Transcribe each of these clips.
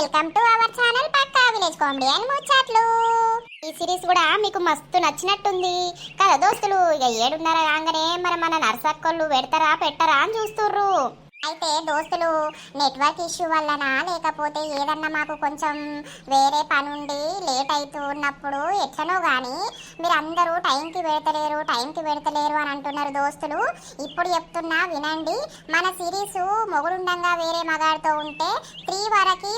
Welcome to our channel పక్కా village comedy and ముచ్చట్లు ఈ సిరీస్ కూడా మీకు మస్తు నచ్చినట్టుంది. కదా దోస్తులు ఇక ఏడున్నర కాగానే మరి మన నర్సక్కళ్ళు పెడతారా పెట్టరా అని చూస్తుర్రు. అయితే దోస్తులు నెట్వర్క్ ఇష్యూ వల్లనా? లేకపోతే ఏదన్నా మాకు కొంచెం వేరే పని ఉండి లేట్ అవుతున్నప్పుడు ఎట్లనో కానీ మీరు అందరూ టైంకి పెడతలేరు టైంకి పెడతలేరు అని అంటున్నారు దోస్తులు. ఇప్పుడు చెప్తున్నా వినండి. మన సిరీస్ మొగుడుండంగా వేరే మగాడితో ఉంటే త్రీ వరకి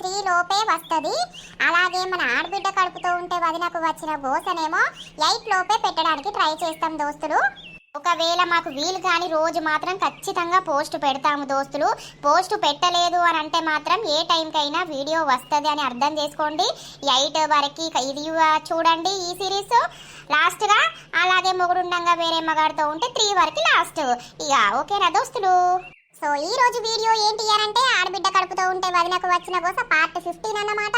త్రీ లోపే వస్తుంది. అలాగే మన ఆడబిడ్డ కడుపుతో ఉంటే వదినకు వచ్చిన గోసనేమో ఎయిట్ లోపే పెట్టడానికి ట్రై చేస్తాం దోస్తులు. ఒకవేళ మాకు వీలు కాని రోజు మాత్రం ఖచ్చితంగా పోస్ట్ పెడతాము దోస్తులు. పోస్ట్ పెట్టలేదు అని అంటే మాత్రం ఏ టైంకైనా వీడియో వస్తుంది అని అర్థం చేసుకోండి. ఎయిట్ వరకు ఇది చూడండి ఈ సిరీస్. లాస్ట్గా అలాగే మొగుడుండంగా వేరే మగాడితో ఉంటే త్రీ వరకు లాస్ట్. ఇక ఓకేనా దోస్తులు? సో ఈ రోజు వీడియో ఏంటి అని అంటే ఆడబిడ్డ కడుపుతో ఉంటే వదినకు వచ్చిన కోసం పార్ట్ ఫిఫ్టీన్ అన్నమాట.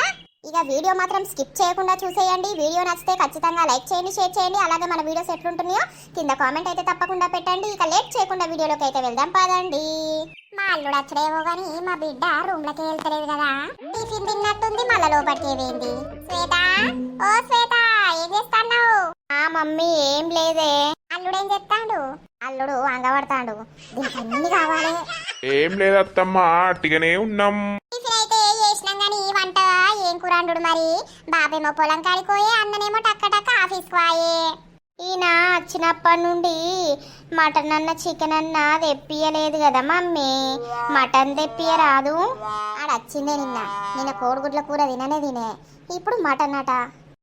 ఇక వీడియో మాత్రం స్కిప్ చేయకుండా చూసేయండి. వీడియో నచ్చితే ఖచ్చితంగా లైక్ చేయండి షేర్ చేయండి. అలాగే మన వీడియోస్ ఎట్లుంటున్నాయో కింద కామెంట్ అయితే తప్పకుండా పెట్టండి. ఇక లేట్ చేయకుండా వీడియోలోకి అయితే వెళ్దాం. పదండి. మా అల్లుడు వచ్చడేమో గాని మా బిడ్డ రూమ్లోకి వెళ్తలేదు కదా. టిఫిన్ తిన్నట్టుంది మళ్ళా లోపలికి ఏంది శ్వేత? ఓ శ్వేత ఏం చేస్తున్నావు? ఆ మమ్మీ ఏం లేదే. అల్లుడు ఏం చెప్తాడు? అల్లుడు అంగపడతాడు. దీనికి అన్ని కావాలి. ఏం లేదత్తమ్మా అట్టిగానే ఉన్నాం. ఏం కూర వండుడు మరి. బాబేమో పొలం కాడిపోయే అన్ననేమో టక్క టక్క ఆఫీస్కి పోయే ఈయన వచ్చినప్పటి నుండి మటన్ అన్న చికెన్ అన్న తెప్పియలేదు కదా మమ్మీ. మటన్ తెప్పియరాదు. ఆడ వచ్చిందే నిన్న. నిన్న కోడిగుడ్ల కూర తిననే తినే. ఇప్పుడు మటన్ అట.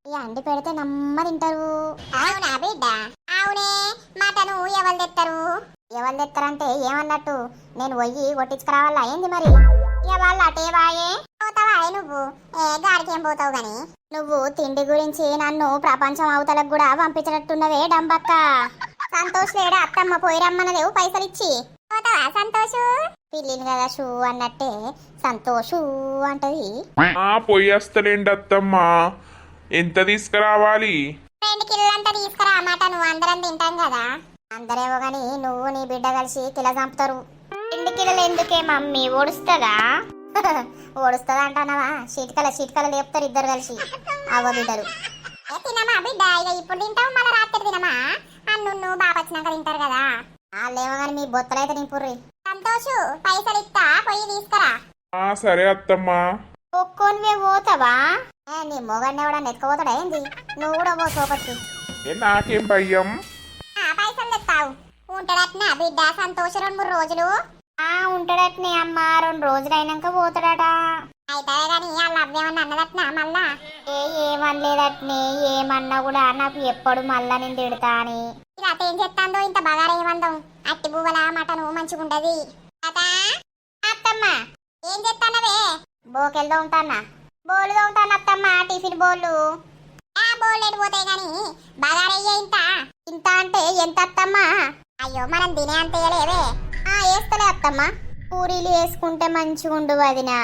ఇక అండి పెడితే నమ్మ తింటారు. అవునా బిడ్డ? అవునే. మటను ఎవరు తెస్తారు ఎవరు తెస్తారంటే ఏమన్నట్టు? నేను పోయి కొట్టించుకురావాలా? ఏంది మరి? ఇక వాళ్ళు అటే వాయే. పోతావా? నువ్వు? ఏ గాడికి పోతావు గాని? నువ్వు తిండి గురించి నన్ను ప్రపంచం అవతలకు కూడా పంపించినట్టున్నవే డంబక్క. సంతోష్ లేడా? అత్తమ్మ పోయి రమ్మన్నదేవు పైసలు ఇచ్చి పోతావా సంతోషు? పిల్లిని కదా షూ అన్నట్టే సంతోషు అంటది. పొయ్యేస్తలేండి అత్తమ్మా. ఎంత తీసుకురావాలి? రెండు కిలోలంతా తీసుకురా మాట నువ్వు అందరం తింటాం కదా. అందరేమో గాని నువ్వు నీ బిడ్డ కలిసి కిలో చంపుతారు. రెండు కిలోలు ఎందుకే మమ్మీ? ఓడుస్తుందా? ఓడుస్తుందా అంటానవా? చిటికల చిటికల లేపుతారు ఇద్దరు కలిసి. అవ్వ బిడ్డలు తినమా బిడ్డ? ఇక ఇప్పుడు తింటావు మళ్ళీ రాత్రి తినమా? అన్ను నువ్వు బాబు వచ్చినాక తింటారు కదా. వాళ్ళేమో మీ బొత్తలైతే నింపుర్రి సంతోషు పైసలు ఇస్తా పోయి తీసుకురా. ఆ సరే అత్తమ్మా. ఒక్కోనివే పోతావా? నీ మొగడిని కూడా నెత్తుకుపోతాడా ఏంది? నువ్వు కూడా పో ఏ నాకేం భయం? ఆ పైసలు తెస్తావు ఉంటాడట్నా బిడ్డ? సంతోష రెండు మూడు రోజులు. ఆ ఉంటాడట్నే అమ్మ. రెండు రోజులు అయినాక పోతాడట. అయితే గాని వాళ్ళ అవ్వేమన్నా అన్నదట్నా మళ్ళా? ఏ ఏమనలేదట్నే. ఏమన్నా కూడా నాకు ఎప్పుడు మళ్ళా నేను తిడతా అని ఇలా ఏం చెప్తాందో ఇంత బాగా ఏమందాం? అట్టి పువ్వుల మటను మంచిగుంటది తాతా, అత్తమ్మ? ఏం చెప్తానవే బోకెళ్దా ఉంటానా బోలుగా ఉంటాను అత్తమ్మ టిఫిన్ బోళ్ళు ఆ బోలేడు పోతాయి గాని బగారయ్య ఇంత. ఇంత అంటే ఎంత అత్తమ్మా? అయ్యో మనం తినే అంత వేస్తలే అత్తమ్మా. పూరీలు వేసుకుంటే మంచిగుండు వదినా.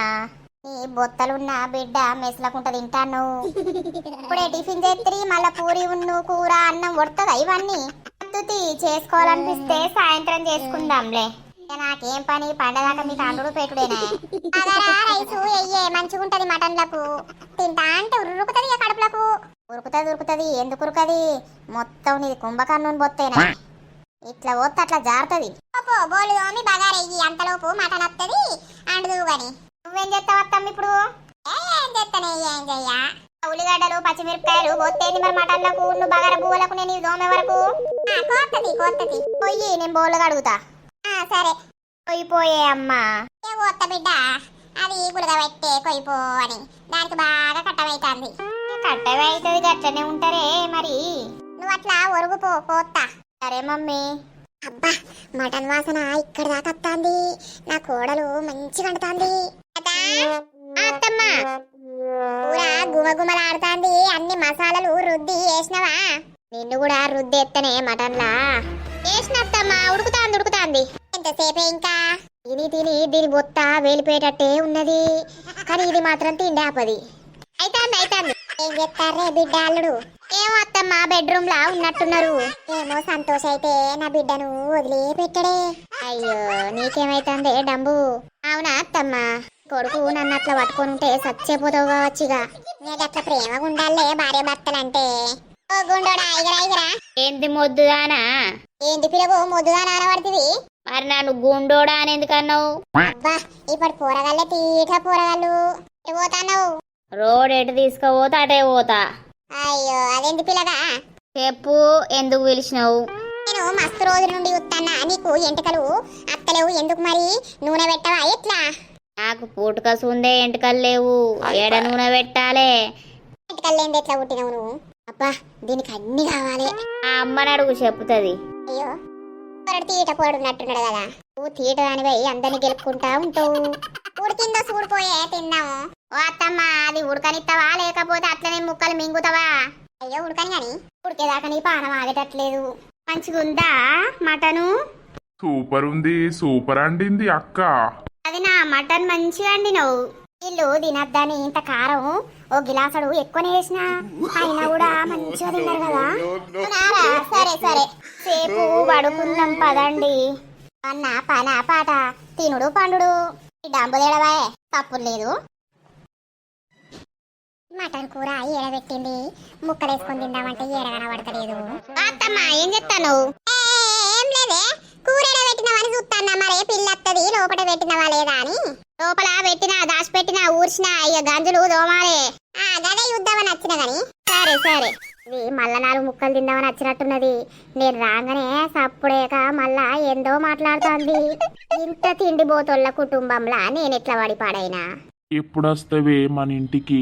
నీ బొత్తలున్న బిడ్డ మెసలకుంట తింటాను. ఇప్పుడే టిఫిన్ చేత్రి మళ్ళా పూరి ఉన్ను కూర అన్నం కొడుతుందా ఇవన్నీ? అద్దుతి చేసుకోవాలనిపిస్తే సాయంత్రం చేసుకుందాంలే. నాకేం పని? పండదాకా మీకు అండుడు పెట్టుడేనా. రైసు ఎయ్యే మంచిగుంటది మటన్లకు. తింటా అంటే ఉరుకుతుంది కడుపులకు. ఉరుకుతుంది ఉరుకుతుంది ఎందుకు ఉరుకది మొత్తం నీది కుంభకర్ణుని బొత్తేనా? ఇట్లా పోతే అట్లా జారుతుంది. బోలు తోమి బగారెయ్యి అంతలోపు మటన్ వస్తుంది అండుదు గాని నువ్వేం చేస్తావు అత్తమ్మ ఇప్పుడు? ఏ, చేస్తానే ఏం చెయ్యా? ఉల్లిగడ్డలు పచ్చిమిరపకాయలు బొత్తేది మరి మటన్లకు నువ్వు బగార పువ్వులకు నేను ఇవి దోమే వరకు. కోత్తది కోత్తది. పొయ్యి నేను బోలు కడుగుతా సరే. కొయ్యిపోయే అమ్మా. ఏ ఓత్త బిడ్డ అది గుడగ పెట్టే కొయ్యిపో అని. దానికి బాగా కట్టమైతుంది. కట్టమైతుంది గట్లనే ఉంటారే మరి. నువ్వు అట్లా ఒరుగుపో పోత్తా సరే మమ్మీ. అబ్బా మటన్ వాసన ఇక్కడ దాకా వస్తుంది. నా కోడలు మంచిగా వండుతాంది. అత్తమ్మ. కూర గుమగుమలాడుతాంది. అన్ని మసాలాలు రుద్ది వేసినవా? నిన్ను కూడా రుద్ది ఎత్తనే మటన్లా వేసినత్తమ్మా ఉడుకుతాంది ఉడుకుతాంది. ఎంతసేపే ఇంకా? తిని తిని దీని బొత్త వేలిపోయేటట్టే ఉన్నది. కానీ ఇది మాత్రం తిండి ఆపది. అయితాంది అయితాంది. ఏం చెప్తారే బిడ్డ అల్లుడు ఏమో అత్తమ్మ బెడ్రూమ్ లా ఉన్నట్టున్నారు. ఏమో సంతోష్ అయితే నా బిడ్డను వదిలే పెట్టడే అయ్యో నీకేమైతుంది డంబు? అవునా అత్తమ్మ? కొడుకు నన్ను అట్లా పట్టుకొని ఉంటే సచ్చేపోతావు కావచ్చు ఇక. నీకు అట్లా ప్రేమగా ఉండాలే భార్య భర్తలంటే. ఓ గుండోడా ఇగరా ఇగరా. ఏంది మొద్దుదానా ఏంటి పిల్లవు ముద్దుగా నానబడుతుంది మరి నన్ను గుండోడా అని ఎందుకన్నావు? అబ్బా ఇప్పుడు పూరగాళ్ళే తీట పూరగాళ్ళు. పోతాన్నావు? రోడ్ ఎటు తీసుకుపోతా అటే పోతా. అయ్యో అదేంటి పిల్లగా చెప్పు ఎందుకు పిలిచినావు? నేను మస్తు రోజుల నుండి చూస్తానా నీకు ఎంటకలు అత్తలేవు ఎందుకు మరి? నూనె పెట్టవా ఎట్లా? నాకు పూటకసు ఉందే ఎంటకలు లేవు. ఏడ నూనె పెట్టాలే? ఎంటకలు లేని ఎట్లా పుట్టినావు నువ్వు? అబ్బా దీనికి అన్ని కావాలి. ఆ అమ్మని అడుగు చెప్తుంది అయ్యో పొరడు తీట పోడున్నట్టున్నాడు కదా? నువ్వు తీట దానిపై అందరిని గెలుపుకుంటా ఉంటావు. ఉడికిందో చూడిపోయే తిన్నాము ఓ అత్తమ్మ అది ఉడకనిస్తావా లేకపోతే అట్లనే ముక్కలు మింగుతావా? అయ్యో ఉడకని గాని ఉడికేదాకా నీ పానం ఆగేటట్లేదు. మంచిగుందా మటను? సూపర్ ఉంది సూపర్ అండింది అక్క. అది నా మటన్ మంచిగా అండినవు. వీళ్ళు తినద్దని ఇంత కారం? ఓ గిలాసడు ఎక్కువనే వేసిన అయినా కూడా మంచిగా తిన్నారు కదా? సరే సరే. సేపు పడుకుందాం పదండి. అన్న పన పాట. తినుడు పండుడు. ఈ డంబు తేడవాయే. తప్పు లేదు మటన్ కూర ఏడబెట్టింది. ముక్కలు వేసుకొని తిందామంటే ఏడ కనబడతలేదు. అత్తమ్మ ఏం చెప్తాను ఏం లేదే. కూర పెట్టినవని చూస్తాన్నా మరే పిల్లత్తది. లోపల పెట్టినవా లేదా అని. లోపల పెట్టినా దాచిపెట్టినా ఊర్చిన ఇక గంజులు దోమాలే. ఆ గదే యుద్ధమని వచ్చిన గాని. సరే సరే. ఇది మళ్ళా నాలుగు ముక్కలు తిందామని వచ్చినట్టున్నది నేను రాగానే సప్పుడేక మళ్ళా ఏందో మాట్లాడుతోంది. ఇంత తిండి బోతోళ్ళ కుటుంబంలా నేను ఎట్లా వాడి పాడైనా ఎప్పుడు వస్తావే మన ఇంటికి?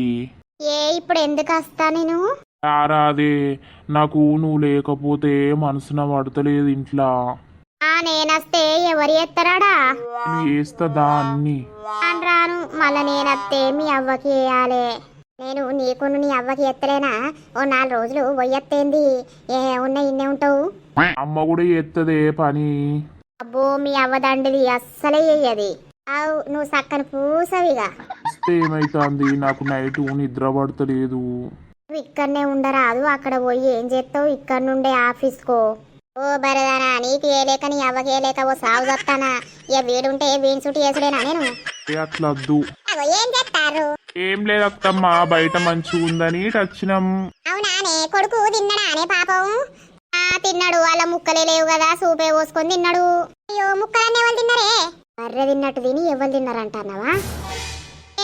ఏ ఇప్పుడు ఎందుకు వస్తా నేను? రారాదే నాకు నువ్వు లేకపోతే మనసున పడతలేదు ఇంట్లో. ఆ నేనస్తే ఎవరు ఎత్తరాడా నేను అన్ని రాను రాను మళ్ళా నేనత్తే మీ అవ్వకి వేయాలి నేను నీకును నీ అవ్వకి ఎత్తలేనా ఓ నాలుగు రోజులు పొయ్యత్తేంది ఏ ఉన్న ఇన్నే ఉంటావు? అమ్మ కూడా ఎత్తదే పని. అబ్బో మీ అవ్వ దండిది అస్సలే చెయ్యది. అవు నువ్వు సక్కని పూసవిగా. ఏమైతుంది? నాకు నైట్ నిద్ర పడతలేదు. నువ్వు ఇక్కడనే ఉండరాదు అక్కడ పోయి ఏం చేస్తావు? ఇక్కడ నుండే ఆఫీస్కో. ఓ బరదానా నీకు ఏలేక నీ అవ్వకి ఏలేక ఓ సాగు చెప్తానా ఇక వీడుంటే వీణి చుట్టూ వేసుడేనా నేను? ఏ అట్లా వద్దు అగో ఏం చేస్తారు? ఏం బయట మంచిగా ఉందని వచ్చినాం. అవునానే కొడుకు తిన్నాడానే పాపం? ఆ తిన్నాడు వాళ్ళ ముక్కలే లేవు కదా సూపే పోసుకొని తిన్నాడు. అయ్యో ముక్కలన్నీ ఎవరు తిన్నారే? బర్రె తిన్నట్టు తిని ఎవరు తిన్నారంటున్నావా?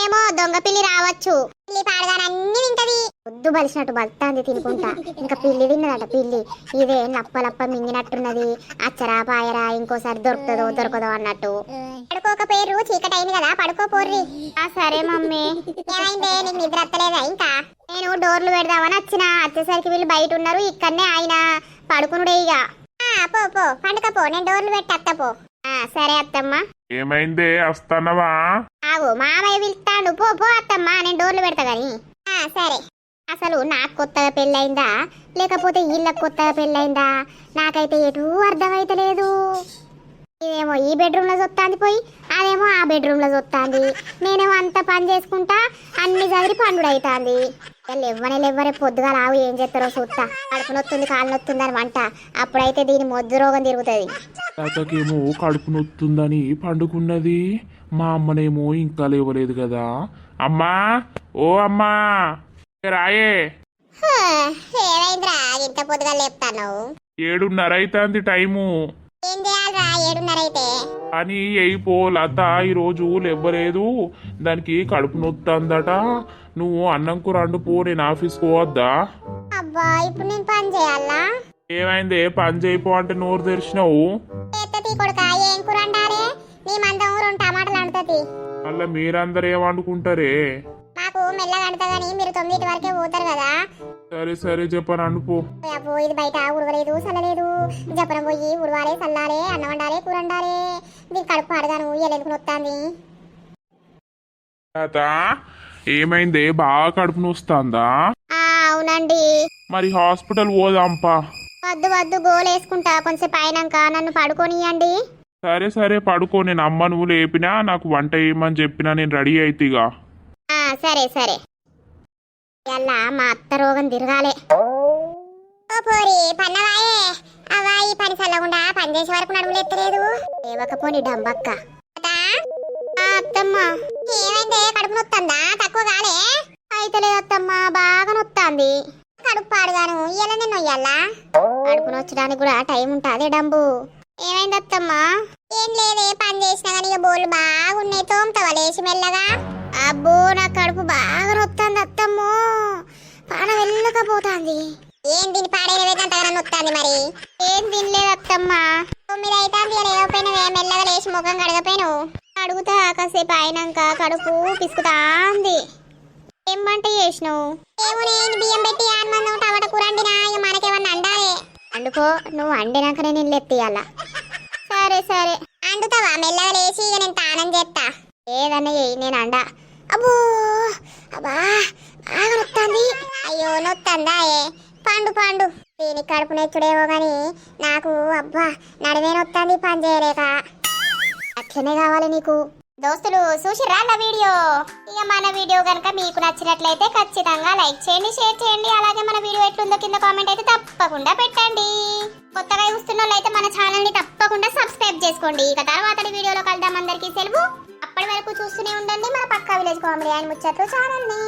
ఏమో దొంగ పిల్లి రావచ్చు. పిల్లి పాడగానే అన్ని తింటది. వద్దు బలిసినట్టు బతాంది తినుకుంటా. ఇంకా పిల్లి తిన్నదట పిల్లి. ఇదే నప్పలప్ప మింగినట్టున్నది. అచ్చరా పాయరా ఇంకోసారి దొరుకుతుందో దొరకదో అన్నట్టు. పడుకోక పేరు చీకటి అయింది కదా పడుకోపోర్రి. సరే మమ్మీ. ఏమైందే నీకు నిద్ర అత్తలేదా ఇంకా? నేను డోర్లు పెడదామని వచ్చిన. వచ్చేసరికి వీళ్ళు బయట ఉన్నారు ఇక్కడనే ఆయన పడుకునుడే ఇక ఆ, పో పో పండుకపో నేను డోర్లు పెట్టి అత్త పో. సరే అత్తమ్మ. ఏమైందే? వస్తానవా ఆగు మామయ్య పిలుస్తాడు. పో పో అత్తమ్మా నేను డోర్లు పెడతా గాని. ఆ, సరే. అసలు నాకు కొత్తగా పెళ్ళయిందా? లేకపోతే వీళ్ళకి కొత్తగా పెళ్ళయిందా? నాకైతే ఎటు అర్థమైతలేదు ఇదేమో ఈ బెడ్రూమ్లో చూస్తాంది పోయి అదేమో ఆ బెడ్రూమ్లో చూస్తాంది నేనేమో అంత పని చేసుకుంటా అన్ని చదివి పండుడు అవుతాంది లేవ్వనే లేవ్వనే పొద్దుగా రావు ఏం చేస్తారో చూస్తా కడుపు నొత్తుంది కాళ్ళు నొత్తుంది అని వంట. అప్పుడైతే దీని మొద్దు రోగం తిరుగుతుంది. తాతకేమో కడుపు నొత్తుందని పండుకున్నది. మా అమ్మనేమో ఇంకా లేవలేదు కదా. అమ్మా ఓ అమ్మా రాయే. ఏమైందిరా? ఇంత పొద్దుగా లేపుతాను ఏడున్నర అవుతుంది టైము. ఏం చేయాలిరా? ఏడున్నర అయితే. అని అయిపో లత ఈరోజు లేవ్వలేదు దానికి కడుపు నొత్తందట. నువ్వు అన్నం కూర వండుపో నేను ఆఫీస్కి పోవద్దా? అబ్బా ఇప్పుడు నేను పని చేయాలా? ఏమైంది? పని చేయిపో అంటే నోరు తెరిచినావు? రెండు మళ్ళీ మీరందరూ ఏమనుకుంటారే మాకు మెల్లగా అంటా గానీ మీరు తొమ్మిది వరకే పోతారు కదా. సరే సరే చెప్పని అబ్బో ఇది బయట ఉడవలేదు చల్లలేదు. జపరం పోయి ఉడవాలి చల్లాలి అన్నం వండాలి కూర వండాలి. దీని కడుపు పాడగాను ఎలెందుకు నొత్తాంది? తాత ఏమైంది? బాగా కడుపు నొస్తుందా? ఆ, అవునండి. మరి హాస్పిటల్ పోదాంపా. వద్దు వద్దు గోలు వేసుకుంటా కొంచెం పైనాక నన్ను పడుకోనియండి. సరే సరే పడుకో. నేను అమ్మ నువ్వు లేపినా నాకు వంట చేయమని చెప్పినా నేను రెడీ అయితేగా. ఆ, సరే సరే. ఎల్లా మా అత్త రోగం తిరగాలే. ఓ పోరి పన్నవాయే. అవ్వా ఈ పని చల్లకుండా పని చేసే వరకు నడుములు ఎత్తలేదు. లేవకపోని డంబక్క. అత్తమ్మ. ఏమైందే? కడుపు నొత్తందా? తక్కువ కాలే అయితలేదు అత్తమ్మ బాగా నొత్తాంది. కడుపు పాడుగాను ఇయ్యాల నొయ్యాలా? కడుపు నొచ్చడానికి కూడా టైం ఉంటుంది డంబు. ఏమైంది అత్తమ్మా? ఏం లేదే పని చేసినా కానీ ఇక బోళ్ళు బాగున్నాయి. తోముతావా లేచి మెల్లగా? అబ్బో నా కడుపు బాగా నొత్తాంది అత్తమ్మో. పాన వెళ్ళకపోతాంది. ఏం దీని పాడైన వేదంతగా నొత్తాంది మరి? ఏం తినలేదు అత్తమ్మా. తొమ్మిది అయితే లేకపోయినవే మెల్లగా లేచి ముఖం కడగపోయిను అడుగుతా కాసేపు అయినాక కడుపు పిసుకుతాంది ఏం వంట చేసినావు? ఏమో నేను బియ్యం పెట్టి ఆన్మందం టమాటా కూర వండినా ఇక మనకేమన్నా అండాలే. అందుకో నువ్వు వండినాకనే నేను లెత్తియాల సరే సరే. అండుతావా? మెల్లగా లేచి ఇక నేను తానం చేస్తా ఏదన్నా చెయ్యి నేను అండా. అబ్బో! అబ్బా! బాగా నొత్తాంది. అయ్యో నొత్తందా ఏ? పండు పండు. దీనికి కడుపు నెచ్చుడేమో గాని నాకు అబ్బా నడివే నొత్తంది పని చేయలేక. అట్లనే కావాలి నీకు. దోస్తులు చూసి నా వీడియో. ఇక మన వీడియో కనుక మీకు నచ్చినట్లయితే ఖచ్చితంగా లైక్ చేయండి షేర్ చేయండి. అలాగే మన వీడియో ఎట్లుందో కింద కామెంట్ అయితే తప్పకుండా పెట్టండి. కొత్తగా చూస్తున్న వాళ్ళైతే మన ఛానల్ని తప్పకుండా సబ్స్క్రైబ్ చేసుకోండి. ఇక తర్వాత వీడియోలో కలుద్దాం అందరికీ. సెలవు. అప్పటి వరకు చూస్తూనే ఉండండి మన పక్కా విలేజ్ కామెడీ అండ్ ముచ్చట్లు ఛానల్ని.